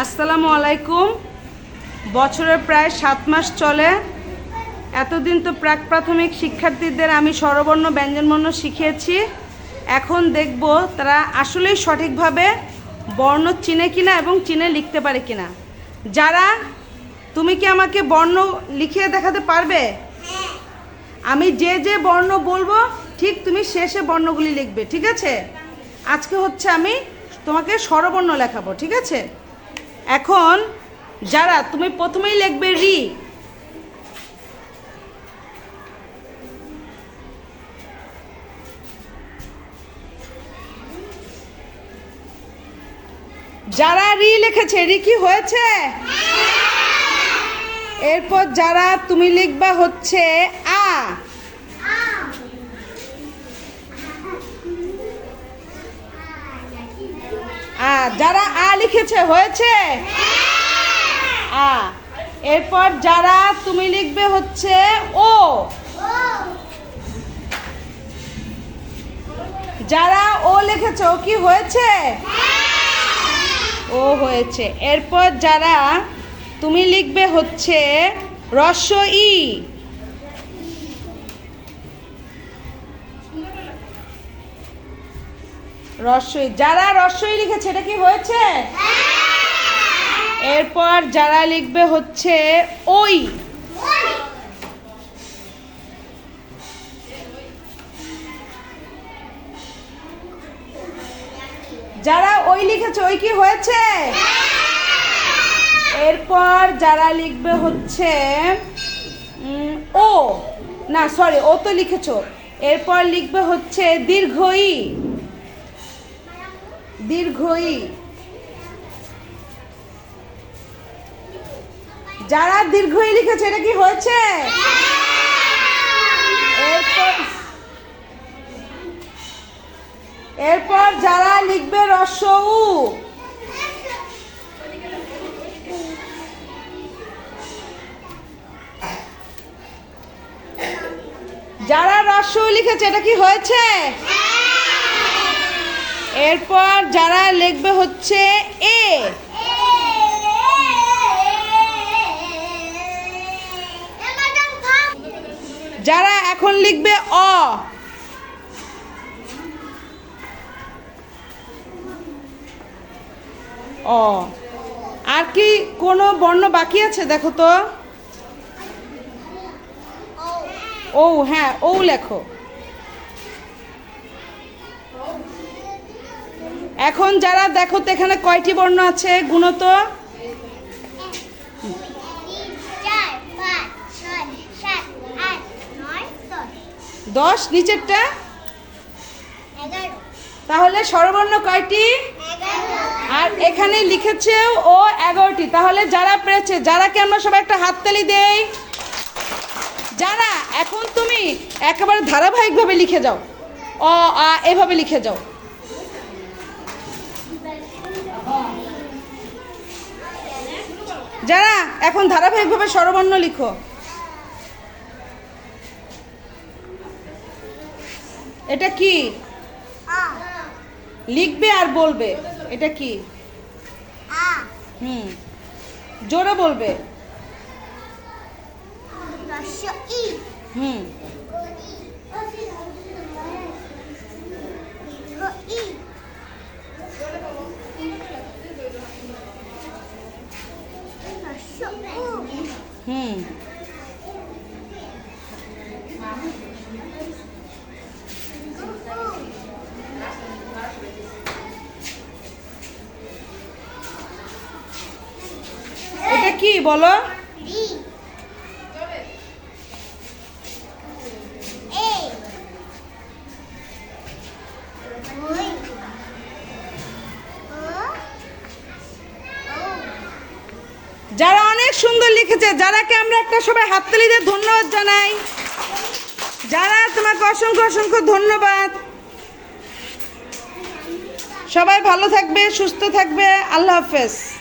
আসসালামু আলাইকুম। বছরের প্রায় সাত মাস চলে। এতদিন তো প্রাক প্রাথমিক শিক্ষার্থীদের আমি স্বরবর্ণ ব্যঞ্জনবর্ণ শিখিয়েছি। এখন দেখব তারা আসলেই সঠিকভাবে বর্ণ চিনে কিনা এবং চিনে লিখতে পারে কিনা। যারা তুমি কি আমাকে বর্ণ লিখিয়ে দেখাতে পারবে? আমি যে যে বর্ণ বলব ঠিক তুমি শেষে বর্ণগুলি লিখবে ঠিক আছে? আজকে হচ্ছে আমি তোমাকে স্বরবর্ণ লেখাবো ঠিক আছে? এখন, যারা, তুমি প্রথমেই লিখবে রি। যারা রি লিখেছে, রি কি হয়েছে? এরপর যারা তুমি লিখবা হচ্ছে আ। যারা লিখেছে হয়েছে? আ এরপর যারা তুমি লিখবে হচ্ছে ও। যারা ও লিখেছে ও কি হয়েছে? ও হয়েছে। এরপর যারা তুমি লিখবে হচ্ছে রস্য ই রস্যই যারা রস্যই লিখেছে এটা কি হয়েছে? এরপর যারা লিখবে হচ্ছে ওই। যারা ওই লিখেছে ওই কি হয়েছে? এরপর যারা লিখবে হচ্ছে ও। না সরি ও তো লিখেছো। এরপর লিখবে হচ্ছে দীর্ঘই। দীর্ঘই। যারা দীর্ঘই লিখেছে, এটা কি হয়েছে? এরপর যারা লিখবে রসউ যারা রসউ লিখেছে, এটা কি হয়েছে? এরপর যারা লিখবে হচ্ছে এ। যারা এখন লিখবে অ। অ। আর কি কোনো বর্ণ বাকি আছে? দেখো তো। ও হ্যাঁ ও লেখো। এখন যারা দেখো তো এখানে কয়টি বর্ণ আছে? গুণত দশ, নিচেরটা? তাহলে স্বরবর্ণ কয়টি? আর এখানে লিখেছে ও এগারোটি। তাহলে যারা পেরেছে, যারাকে আমরা সবাই একটা হাততালি দেই, যারা, এখন তুমি একেবারে ধারাবাহিকভাবে লিখে যাও। অ, আ, এভাবে লিখে যাও। যারা এখন ধারাবাহিকভাবে স্বরবর্ণ লিখো। এটা কি? লিখবে আর বলবে এটা কি? আ। হুম। জোরে বলবে। হুম র ই রস উ হুম। এটা কি বলো? যারা অনেক সুন্দর লিখেছে, যারাকে আমরা একটা সবাই হাততালি দিয়ে ধন্যবাদ জানাই। যারা তোমাকে অসংখ্য অসংখ্য ধন্যবাদ। সবাই ভালো থাকবে, সুস্থ থাকবে। আল্লাহ হাফেজ।